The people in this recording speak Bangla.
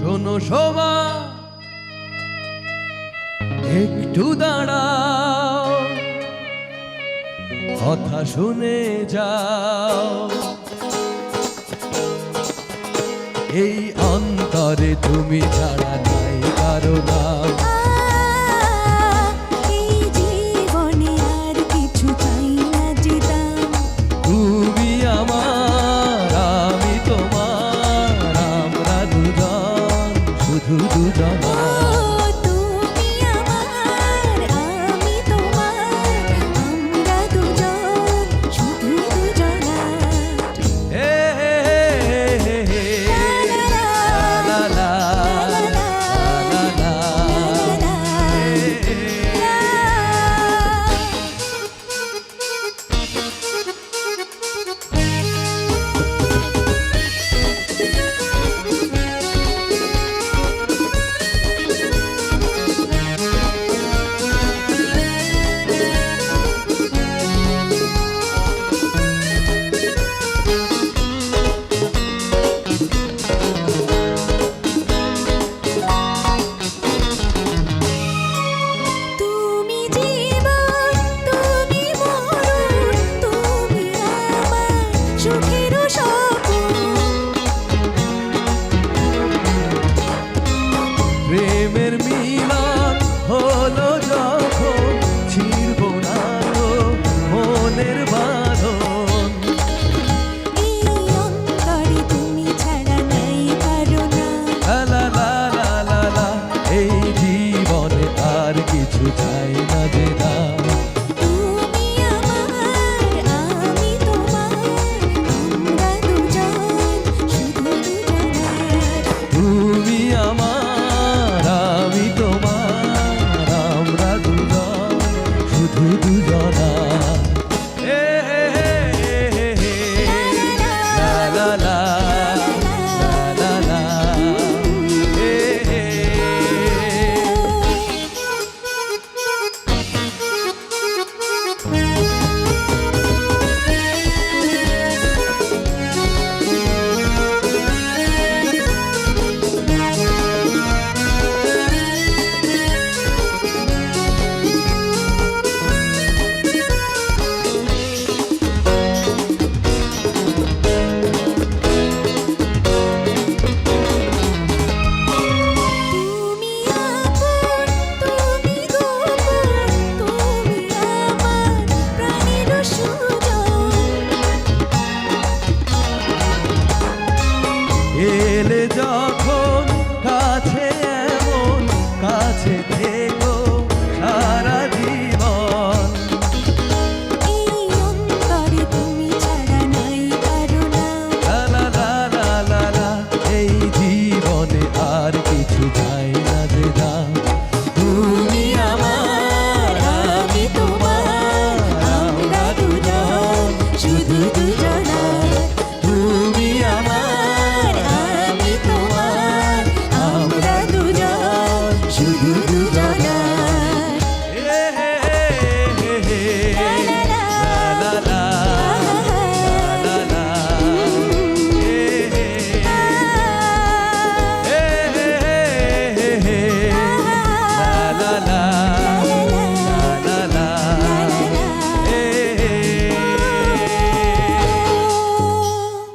শোনো শোভা। একটু দাঁড়াও। কথা শুনে যাও। এই অন্তরে তুমি ছাড়া নাই কারও নাম। Hribu Dana যখন